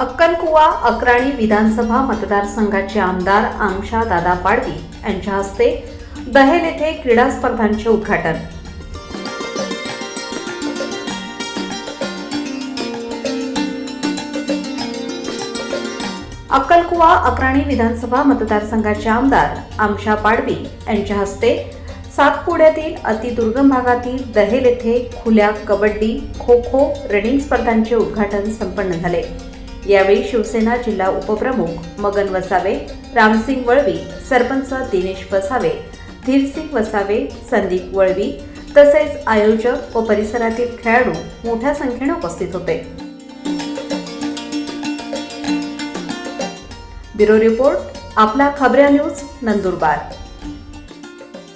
अक्कलकुवा अक्राणी विधानसभा मतदारसंघाचे आमदार आमशा दादा पाडवी यांच्या हस्ते दहेल येथे क्रीडा स्पर्धांचे उद्घाटन. अक्कलकुवा अक्राणी विधानसभा मतदारसंघाचे आमदार आमशा पाडवी यांच्या हस्ते सातपुड्यातील अतिदुर्गम भागातील दहेल येथे खुल्या कबड्डी खो खो रनिंग स्पर्धांचे उद्घाटन संपन्न झाले. यावेळी शिवसेना जिल्हा उपप्रमुख मगन वसावे रामसिंग वळवी सरपंच दिनेश वसावे धीरसिंग वसावे संदीप वळवी तसेच आयोजक व परिसरातील खेळाडू मोठ्या संख्येने उपस्थित होते. ब्युरो रिपोर्ट आपला खबऱ्या न्यूज नंदुरबार.